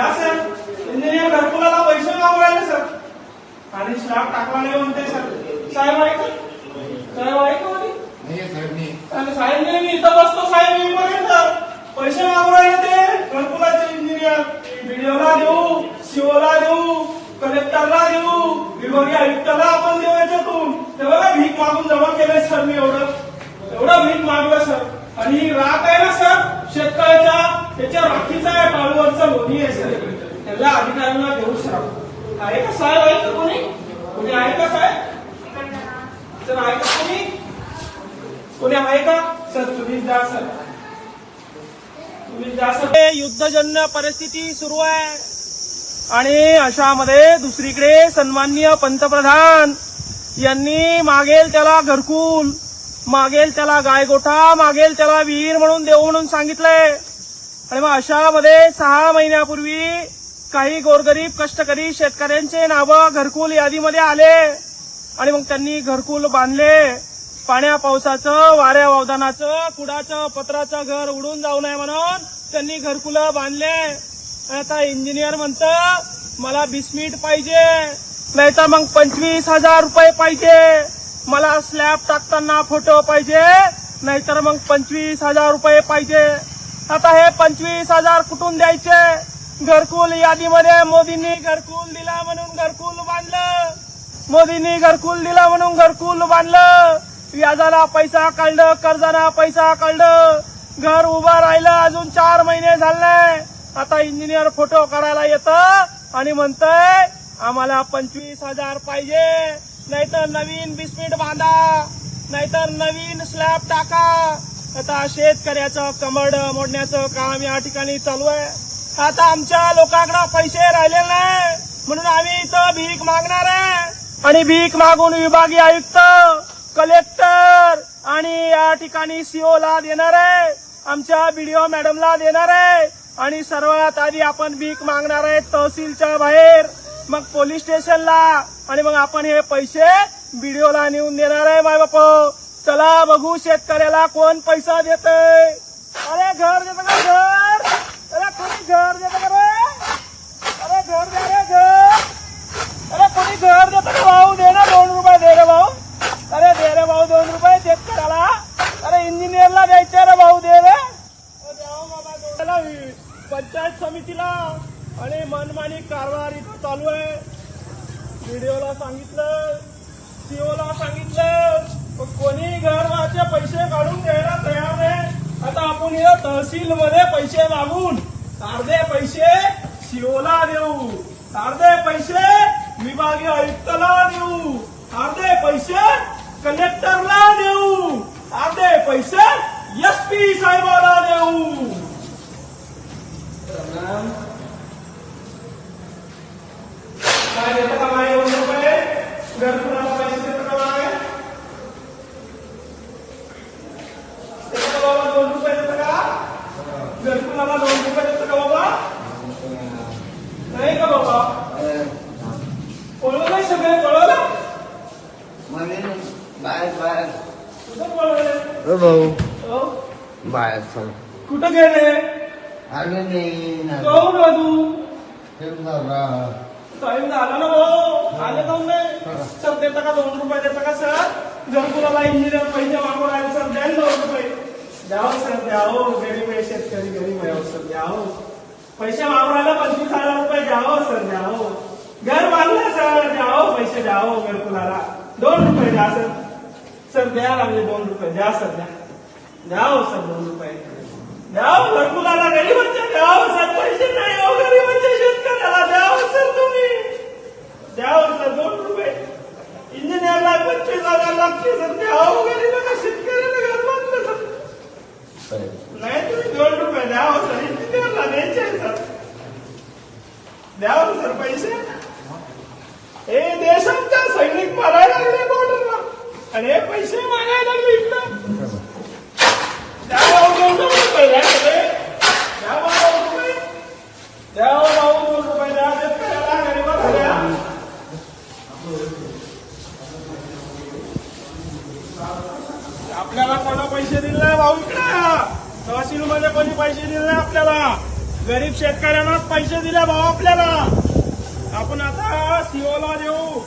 या sir. Engineer घरकुलाला पैसे मागवायला सर. आणि स्लॅब टाकला नाही म्हणते सर. साहेब आहे का साहेब आहे का म्हणे? नाही साहेब मी आणि साहेब नाही मी इथं बसतो साहेब येईपर्यंत पैसे मागवायला ते घरकुलाचे इंजिनियर. व्हिडिओला देऊ शिवला देऊ कलेक्टरला देऊ विभागीय आयुक्ताला आपण देऊ याच्यातून ते बघा भीक मागून जमा केलंय सर मी एवढं. एवढं भीक मागलं सर. आणि राख आहे ना सर? शेतकऱ्याच्या त्याच्या राखीचा या टाळूवरचा लोणी आहे सर. त्याला अधिकाऱ्यांना देऊ सर आहे का साहेब? आहे का कोणी? कोणी आहे का साहेब? सर आहे का कोणी? कोणी आहे का? सर तुम्ही जा सर. तुम्ही जा सर. युद्धजन्य परिस्थिती सुरू आहे. आणि अशामध्ये दुसरीकडे सन्माननीय पंतप्रधान यांनी मागेल त्याला घरकुल मागेल त्याला गायगोठा मागेल त्याला विहीर म्हणून देव म्हणून सांगितलंय. आणि मग अशामध्ये सहा महिन्यापूर्वी काही गोरगरीब कष्टकरी शेतकऱ्यांचे नावं घरकुल यादीमध्ये आले. आणि मग त्यांनी घरकुल बांधले. पाण्या पावसाचं वाऱ्या वावदानाचं कुडाचं पत्राचं घर उडून जाऊ नये म्हणून त्यांनी घरकुलं बांधले. आता इंजिनियर म्हणतं मला बिस्मिट पाहिजे नाहीतर मग पंचवीस हजार रुपये पाहिजे. मला स्लॅब टाकताना फोटो पाहिजे नाहीतर मग पंचवीस हजार रुपये पाहिजे. आता हे पंचवीस हजार कुठून द्यायचे? घरकुल यादीमध्ये मोदींनी घरकुल दिला म्हणून घरकुल बांधलं. मोदींनी घरकुल दिला म्हणून घरकुल बांधलं. व्याजाला पैसा काढलं कर्जाला पैसा काढलं. घर उभं राहिलं अजून चार महिने झाले. आता इंजिनियर फोटो करायला येतं आणि म्हणतंय आम्हाला पंचवीस हजार पाहिजे. नाहीतर नवीन बिस्किट बांधा. नाहीतर नवीन स्लॅब टाका. आता शेतकऱ्याचं कमड मोडण्याचं काम या ठिकाणी चालू आहे. आता आमच्या लोकांकडे पैसे राहिलेले नाही. म्हणून आम्ही इथं भीक मागणार आहे. आणि भीक मागून विभागीय आयुक्त कलेक्टर आणि या ठिकाणी सीओ ला देणार आहे. आमच्या बीडीओ मॅडमला देणार आहे. आणि सर्वात आधी आपण भीक मागणार आहे तहसीलच्या बाहेर. मग पोलीस स्टेशनला. आणि मग आपण हे पैसे बीडीओला नेऊन देणार आहे माय बाप चला बघू शेतकऱ्याला कोण पैसा देत अरे घर देतं का घर? अरे कोणी घर देतं का रे? अरे घर दे रे घर. अरे कोणी घर देत का भाऊ? दे ना दोन रुपये दे रे भाऊ. अरे दे रे भाऊ दोन रुपये शेतकऱ्याला. अरे इंजिनियरला द्यायचे रे भाऊ दे रे. पंचायत समितीला आणि मनमानी कारभार इथं चालू आहे. व्हिडिओला सांगितलं सीओला सांगितलं. कोणी घरचे पैसे काढून द्यायला तयार नाही. आता आपण या तहसील मध्ये पैसे मागून अर्धे पैसे सीओला देऊ. अर्धे पैसे विभागीय आयुक्तला देऊ. अर्धे पैसे कलेक्टरला देऊ. अर्धे पैसे एस पी साहेबाला देऊ. काय देतो का माय रुपये घरकुलाला पैसे देतं का माय देतं का बाबा दोन रुपये देतं का घरकुलाला दोन रुपये देतं का बाबा नाही का बाबा कळलं नाही सगळे कळलं बाहेर बाहेर कुठं कळलं हो भाऊ हो? बाहेर चल कुठं गेले आलो नाही ना जाऊ ना तू ठेवून जाऊ टाइम झाला ना भाऊ आले जाऊन नाही सर देता का दोन रुपये देता का सर? घरकुलाला इंजिनियर पैसे मागून राहिले हो, सर द्या नऊ दोन रुपये. द्यावं सर द्यावं गरीब आहे शेतकरी गरीब आहे हो, सर द्यावं हो. पैसे वापरायला पंचवीस हजार रुपये द्यावं सर द्यावं घर बांधलं सर द्यावं पैसे द्यावं घरकुलाला दोन रुपये द्या सर. सर द्या लागले दोन रुपये. द्या सर द्या. द्यावं सर दोन रुपये. द्यावं घरकुलाला गरीबांच्या द्यावं सर. पैसे नाही हो गरीबांच्या शेतकऱ्याला. द्यावं सर तुम्ही. द्यावं सर दोन रुपये. इंजिनियरला पंचवीस हजार लागते सर द्यावं गरीबाला शेतकऱ्याला घर बांधलं सर नाही तुम्ही दोन रुपये द्यावं सर इंजिनियरला द्यायचे आहे, सर द्यावं सर पैसे हे देशांचा सैनिक मारायला लागले बॉर्डरला आणि हे पैसे मागायला लागले इकडं द्यावं दोन रुपये द्या सगळे. द्यावं दोन रुपये द्यावं भाऊ दोन रुपये द्या शेतकऱ्याला गरीबाला द्या आपल्याला कोणा पैसे दिले नाही भाऊ इकडे तहसील मध्ये कोणी पैसे दिले नाही आपल्याला? गरीब शेतकऱ्यांनाच पैसे दिले भाऊ आपल्याला. आपण आता सीओला देऊ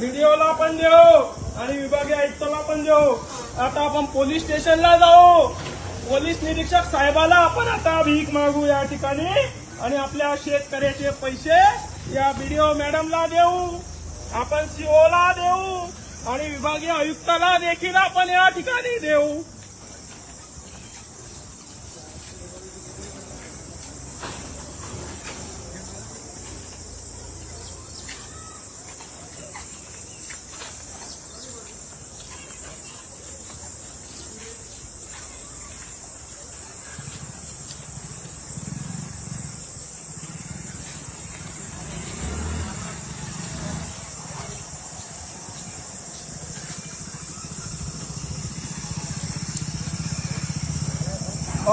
बीडीओला पण देऊ आणि विभागीय आयुक्ताला पण देऊ. आता आपण पोलीस स्टेशनला जाऊ. पोलीस निरीक्षक साहेबाला आपण आता भीक मागू या ठिकाणी. आणि आपल्या शेतकऱ्याचे पैसे या बीडीओ मॅडमला देऊ. आपण सीओला देऊ. आणि विभागीय आयुक्ताला देखील आपण या ठिकाणी देऊ.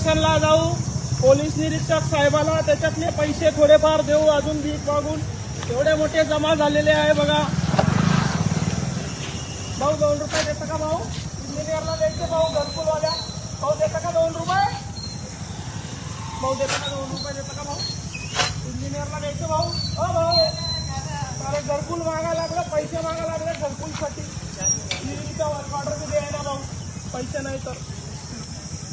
स्टेशनला जाऊ. पोलीस निरीक्षक साहेबाला त्याच्यातले पैसे थोडेफार देऊ. अजून भीक मागून एवढे मोठे जमा झालेले आहे बघा. भाऊ दोन रुपये देतं का भाऊ? इंजिनियरला द्यायचे भाऊ घरकुलवाल्या. भाऊ देता का दोन रुपये? भाऊ देता का दोन रुपये देतं का भाऊ? इंजिनियरला द्यायचे भाऊ? हो भाऊ. अरे घरकुल मागा लागलं पैसे मागा लागले घरकुलसाठी. विहिरीचा ऑर्डर बी द्यायला भाऊ. पैसे नाही तर.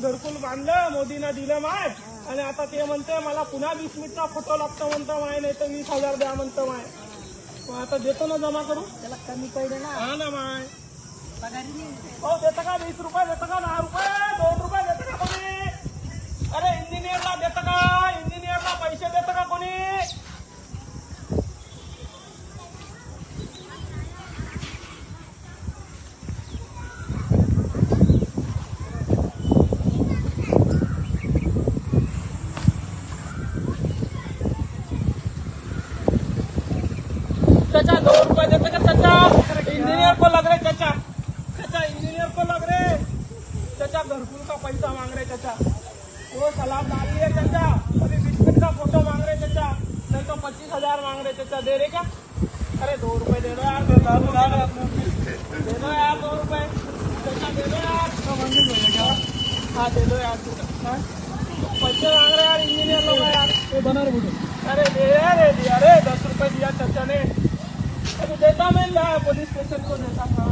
घरकुल बांधलं मोदीनं दिलं माय. आणि आता ते म्हणते मला पुन्हा वीस मिनिटचा फोटो लागतो म्हणतो माय नाही तर वीस हजार द्या म्हणतो माय. मग आता देतो ना जमा करू त्याला कमी पडले ना. हा ना माय. हो देतं का वीस रुपये? देतं का दहा रुपये? दोन रुपये देतं का कोणी अरे इंजिनियरला देतं इंजीनियर को लग रहे चाचा। चाचा, इंजीनियर को लग रहे चाचा, घरकुल का पैसा मांग रहे चाचा। वो सलाद डाल लिए चाचा। अभी बिस्किट का फ़ोटो मांग रहे चाचा। नहीं तो पच्चीस हज़ार मांग रहे चाचा। दे रहे क्या? अरे दो रुपए दे दो यार। दे दो दे दो यार दो रुपए। चाचा, दे दो यार। हाँ दे दो यार। हाँ? पैसे मांग रहे यार इंजीनियर लोग यार। बना रहे अरे दे अरे दिया। अरे दस रुपए दिया चाचा ने। अरे देता मैं यार पुलिस स्टेशन को देता था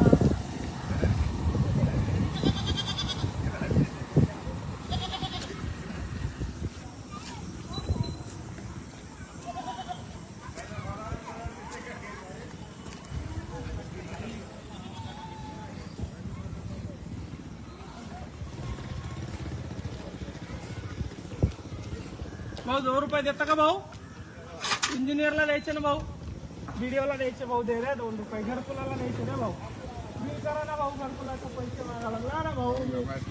भाऊ दोन रुपये देता का भाऊ इंजिनियरला द्यायचे ना भाऊ व्हिडिओला द्यायचे भाऊ दे रे दोन रुपये. घरकुलाला द्यायचे ना भाऊ. बिल करा ना भाऊ घरकुलाचे पैसे मागा लागला ना भाऊ.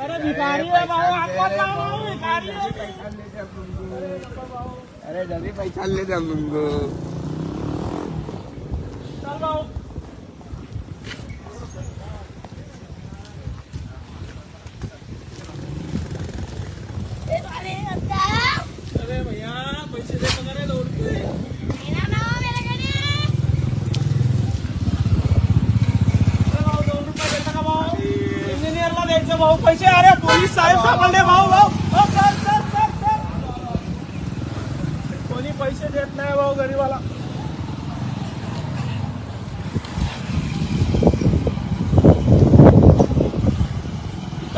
अरे भिकारी आहे भाऊ भिकारी. अरे जल्दी पैसा ले जा चल भाऊ अरे भैया पैसे दे पगार आहे दोन रुपये अरे भाऊ, दोन रुपये देता का भाऊ इंजिनियरला द्यायचं भाऊ पैसे अरे पोलीस साहेब सापडले भाऊ भाऊ हो, सर, सर, सर, सर. कोणी पैसे देत नाही भाऊ गरीबाला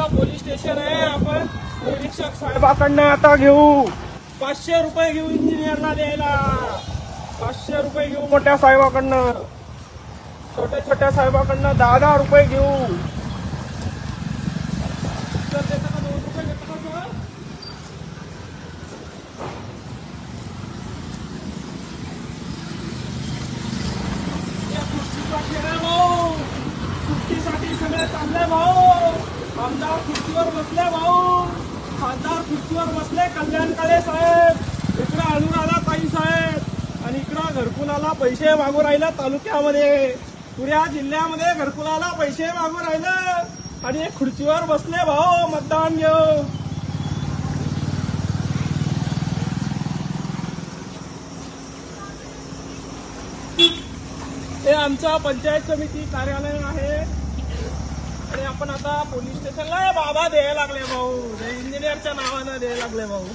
पोलीस स्टेशन आहे. आपण निरीक्षक साहेबाकडनं आता घेऊ. पाचशे रुपये घेऊ इंजिनियरला द्यायला. पाचशे रुपये घेऊ मोठ्या साहेबाकडनं. छोट्या छोट्या साहेबाकडनं दहा दहा रुपये घेऊ सर, देता का दोन रुपये देता का सर? या खुर्चीचा खेळ आहे भाऊ सुट्टीसाठी सगळे चालले भाऊ आमदार खुर्चीवर बसले भाऊ. खासदार खुर्चीवर बसले कल्याण काळे साहेब. इकडं अनुराधा ताई साहेब आणि इकडं घरकुलाला पैसे मागू राहिलं तालुक्यामध्ये. पुऱ्या जिल्ह्यामध्ये घरकुलाला पैसे मागू राहिलं. आणि खुर्चीवर बसले भाऊ मतदान घेऊ हे आमचा पंचायत समिती कार्यालय आहे. आणि आपण आता पोलीस स्टेशनला बाबा द्यायला लागले भाऊ. इंजिनियरच्या नावानं द्यायला लागले भाऊ.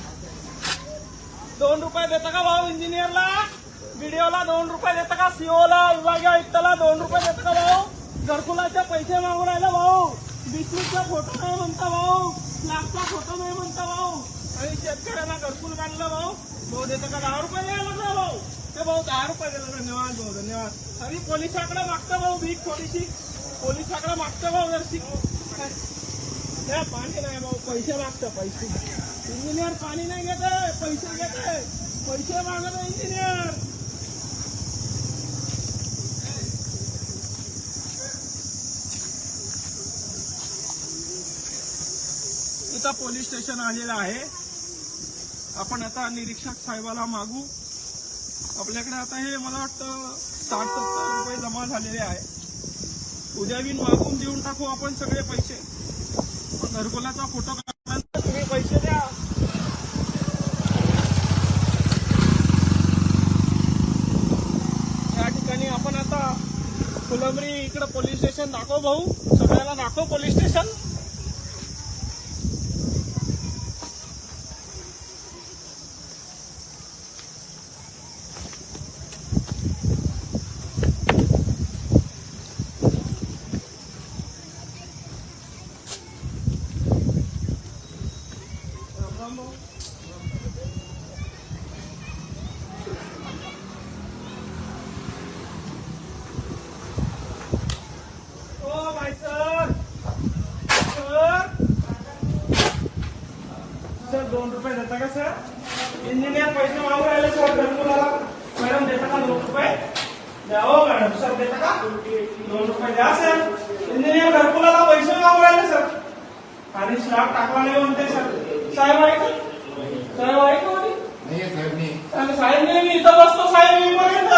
दोन रुपये देता का भाऊ इंजिनियरला? व्हिडिओला दोन रुपये देता का? सीओला विभागीय आयुक्ताला दोन रुपये देता का भाऊ? घरकुलाचे पैसे मागून राहिला भाऊ. बिस्कुटचा फोटो नाही म्हणता भाऊ. स्लॅबचा फोटो नाही म्हणता भाऊ. आणि शेतकऱ्यांना घरकुल काढलं भाऊ. भाऊ देता का? दहा रुपये द्यायला लागला भाऊ. ते भाऊ दहा रुपये दिला धन्यवाद भाऊ धन्यवाद. आणि पोलिसाकडे मागता भाऊ भीक थोडीशी पोलिसाकडे मागतं भाऊ जरशी त्या पाणी नाही भाऊ पैसे मागतं पैसे. इंजिनियर पाणी नाही घेत आहे, पैसे घेत आहे. पैसे मागत आहे इंजिनियर इथं पोलीस स्टेशन आलेलं आहे. आपण आता निरीक्षक साहेबाला मागू. आपल्याकडे आता हे मला वाटतं साठ सत्तर रुपये जमा झालेले आहे. उद्या बिन मागून देऊन टाकू आपण सगळे पैसे. घरकुलाचा फोटो काढल्यानंतर तुम्ही पैसे द्या. या ठिकाणी आपण आता फुलंबरी इकडे पोलीस स्टेशन दाखव भाऊ. सगळ्याला दाखव पोलीस स्टेशन ओ भाई सर सर सर दोन रुपये देता का सर इंजिनियर पैसे मागू राहिले सर घरकुलाला मॅडम देता का दोन रुपये? द्या हो मॅडम. सर देता का? दोन रुपये द्या सर. इंजिनियर घरकुलाला पैसे मागू राहिले सर. आणि स्लॅब टाकला नाही म्हणते सर. साहेब आहे का साहेब आहे का? आणि साहेब नाही मी इथं बसतो साहेब मी पर्यंत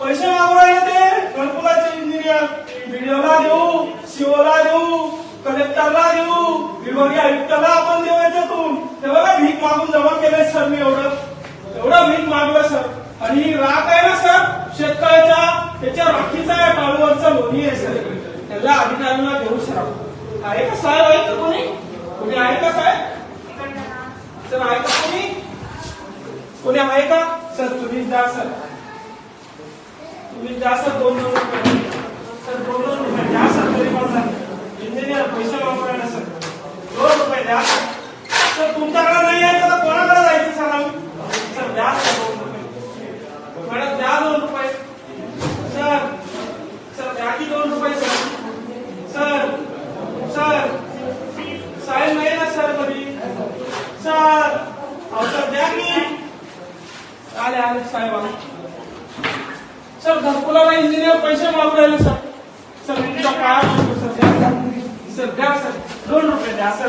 पैसे मागू राहिले ते. घरकुलाचे इंजिनियर. व्हिडिओला देऊ सीओला देऊ कलेक्टरला देऊ विभागीय आयुक्ताला आपण देऊ याच्यातून ते बघा भीक मागून जमा केलंय सर मी एवढं एवढं भीक मागलं सर. आणि ही राख आहे ना सर शेतकऱ्याच्या त्याच्या राखीचा आहे टाळूवरचा लोणी आहे सर. त्याला अधिकाऱ्यांना घेऊ सर. आहे का साहेब? आहे का कोणी? कोणी आहे का साहेब? सर आहे का कोणी? कोणी आहे का? सर तुम्ही जा सर. तुम्ही जा सर दोन दोन सर दोन दोन जा सर तरी पण सर इंजिनियर पैसे वापरायला सर दोन रुपये द्या सर तुमच्याकडे नाही आहे तर कोणाकडे जायचं सर आम्ही सर द्या सर दोन रुपये मॅडम द्या दोन रुपये सर सर द्या की दोन रुपये सर सर सर साहेब नाही ना सर कधी सर अहो सर द्या की आले आले साहेब आले सर घरकुलाला इंजिनियर पैसे मागू राहिले सर सर तुमच्या पाया पडतो सर द्या सर द्या सर दोन रुपये द्या सर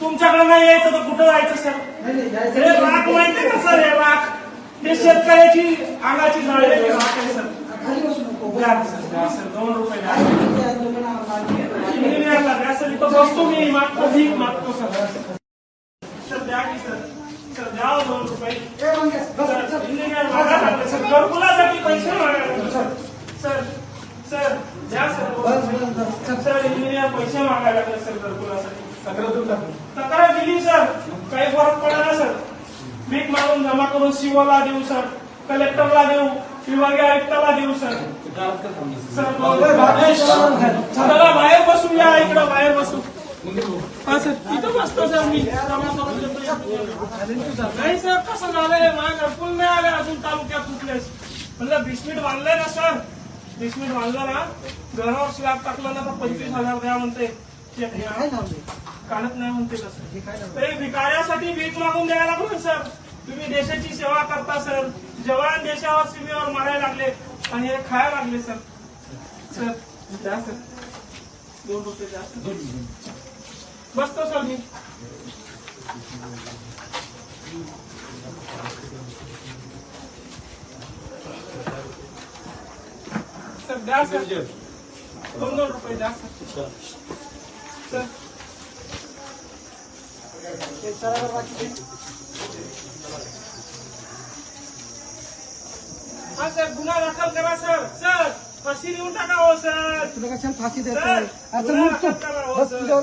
तुमच्याकडे नाही यायचं तर कुठं जायचं सर? हे राख माहितीये का सर हे राख? हे शेतकऱ्याची अंगाची जाळलेली राख आहे सर. द्या सर द्या सर दोन रुपये द्या. इंजिनियरला द्या सर इथं बसतो मी मागतो भीक मागतो सर. सर द्या की सर. सर द्या हो दोन रुपये. सर, इंजिनियर लागले सर घरकुलासाठी पैसे मागायला सर. सर सर द्या सर दोन रुपये. सर इंजिनियर पैसे मागायला लागले सर घरकुलासाठी. तक्रार दिली सर. काही फरक पडला सर? भीक मागून जमा करून सीओला देऊ सर. कलेक्टरला देऊ विभागीय आयुक्ताला देऊ सर. सर बाहेर बसू या इकडं बाहेर बसू हा सर तिथं बसतो सर मी. जमा करून देतो. नाही सर कसं झालंय? माझ्या घरकुल नाही आले अजून तालुक्यात कुठलेच. म्हणलं बिस्मिट बांधलंय ना सर? बिस्मिट बांधलं ना? घरावर स्लॅब टाकलं ना तर पंचवीस हजार द्या म्हणते. द्या. काढत नाही म्हणते कसं तरी भिकाऱ्यासाठी भीक मागून द्यायला लागलो सर. तुम्ही देशाची सेवा करता सर. जवान देशावर सीमेवर मारायला लागले आणि हे खायला लागले सर. सर द्या सर. दोन रुपये द्या सर. बसतो सर मी. सर द्या सर. दोन दोन रुपये द्या सर. सर. हा सर गुन्हा दाखल करा सर सर फाशी देऊन टाका हो सर तुला कशाला फाशी सर, देतोय आता गुन्हा उठ तू. दाखल करा हो, बस सर. तुझ्यावर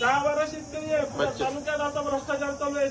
दहा बारा शेतकरी आहे पुऱ्या तालुक्यात असा भ्रष्टाचार चालू आहे